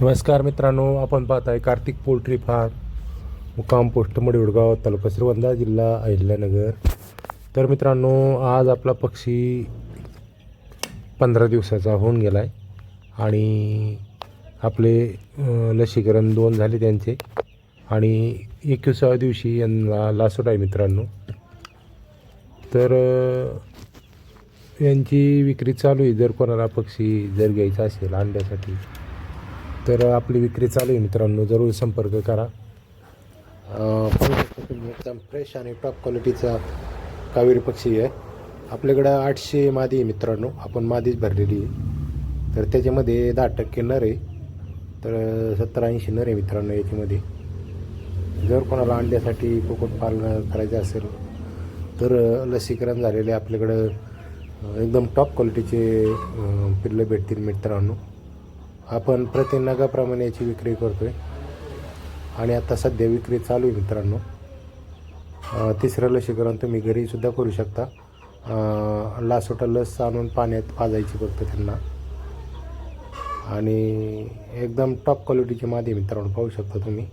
नमस्कार मित्रांनो आपण पाहत आहे कार्तिक पोल्ट्री फार्म मुक्काम पोस्ट मडिवडगाव तालुका श्रीवंदा जिल्हा अहिल्यानगर. तर मित्रांनो आज आपला पक्षी पंधरा दिवसाचा होऊन गेला आहे आणि आपले लसीकरण दोन झाले त्यांचे आणि एकविसाव्या दिवशी यांना लासूट आहे मित्रांनो. तर यांची विक्री चालू आहे. जर कोणाला पक्षी जर घ्यायचा असेल अंड्यासाठी तर आपली विक्री चालू आहे मित्रांनो. जरूर संपर्क करा. तुम्ही एकदम फ्रेश आणि टॉप क्वालिटीचा कावेरी पक्षी आहे. आपल्याकडं आठशे मादी आहे मित्रांनो. आपण मादीच भरलेली आहे. तर त्याच्यामध्ये दहा टक्के नर आहे. तर सत्तर ऐंशी नर आहे मित्रांनो याच्यामध्ये. जर कोणाला अंड्यासाठी कुक्कुटपालन करायचं असेल तर लसीकरण झालेले आपल्याकडं. एकदम टॉप क्वालिटीचे पिल्लं भेटतील मित्रांनो. आपण प्रति नगाप्रमाणे याची विक्री करतो आहे आणि आता सध्या विक्री चालू आहे मित्रांनो. तिसरं लसीकरण तुम्ही घरीसुद्धा करू शकता. लासोटा लस आणून पाण्यात पाजायची फक्त त्यांना. आणि एकदम टॉप क्वालिटीची मादी आहे मित्रांनो पाहू शकता तुम्ही.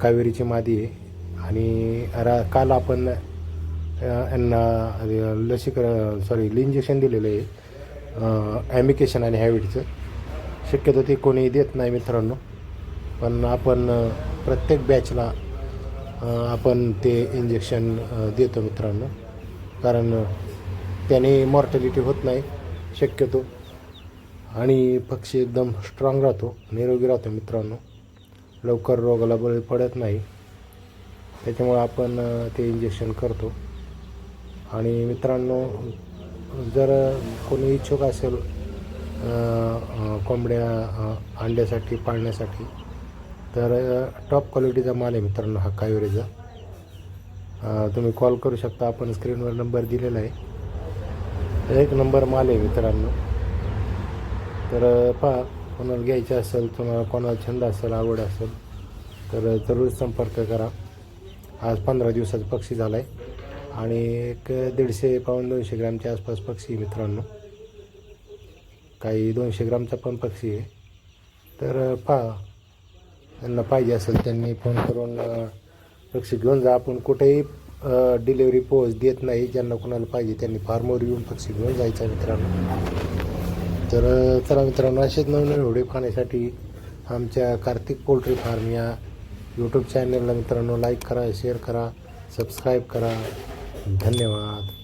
कावेरीची मादी आहे. आणि रा काल आपण यांना लसीकरण सॉरी इंजेक्शन दिलेलं आहे. ॲमिकेशन आणि हॅबिटचं. शक्यतो ते कोणी देत नाही मित्रांनो. पण आपण प्रत्येक बॅचला आपण ते इंजेक्शन देतो मित्रांनो. कारण त्याने मॉर्टॅलिटी होत नाही शक्यतो. आणि पक्षी एकदम स्ट्रॉंग राहतो निरोगी राहतो मित्रांनो. लवकर रोगाला बळी पडत नाही. त्याच्यामुळे आपण ते इंजेक्शन करतो. आणि मित्रांनो जर कोणी इच्छुक असेल कोंबड्या अंड्यासाठी पाळण्यासाठी. तर टॉप क्वालिटीचा माल आहे मित्रांनो हा कावेरीचा. तुम्ही कॉल करू शकता. आपण स्क्रीनवर नंबर दिलेला आहे. एक नंबर माल आहे मित्रांनो. तर पहा कोणाला घ्यायचं असेल तुम्हाला कोणाला छंद असेल आवड असेल तर जरूर संपर्क करा. आज पंधरा दिवसाचा पक्षी झाला आहे आणि एक दीडशे पाऊण दोनशे ग्रॅमच्या आसपास पक्षी मित्रांनो. काही दोनशे ग्रामचा पण पक्षी आहे. तर पहा. त्यांना पाहिजे असेल त्यांनी फोन करून पक्षी घेऊन जा. आपण कुठेही डिलेवरी पोच देत नाही. ज्यांना कोणाला पाहिजे त्यांनी फार्मवर येऊन पक्षी घेऊन जायचा मित्रांनो. तर चला मित्रांनो असेच नवीन व्हिडिओ पाहण्यासाठी आमच्या कार्तिक पोल्ट्री फार्म या यूट्यूब चॅनलला मित्रांनो लाईक करा शेअर करा सबस्क्राईब करा. धन्यवाद.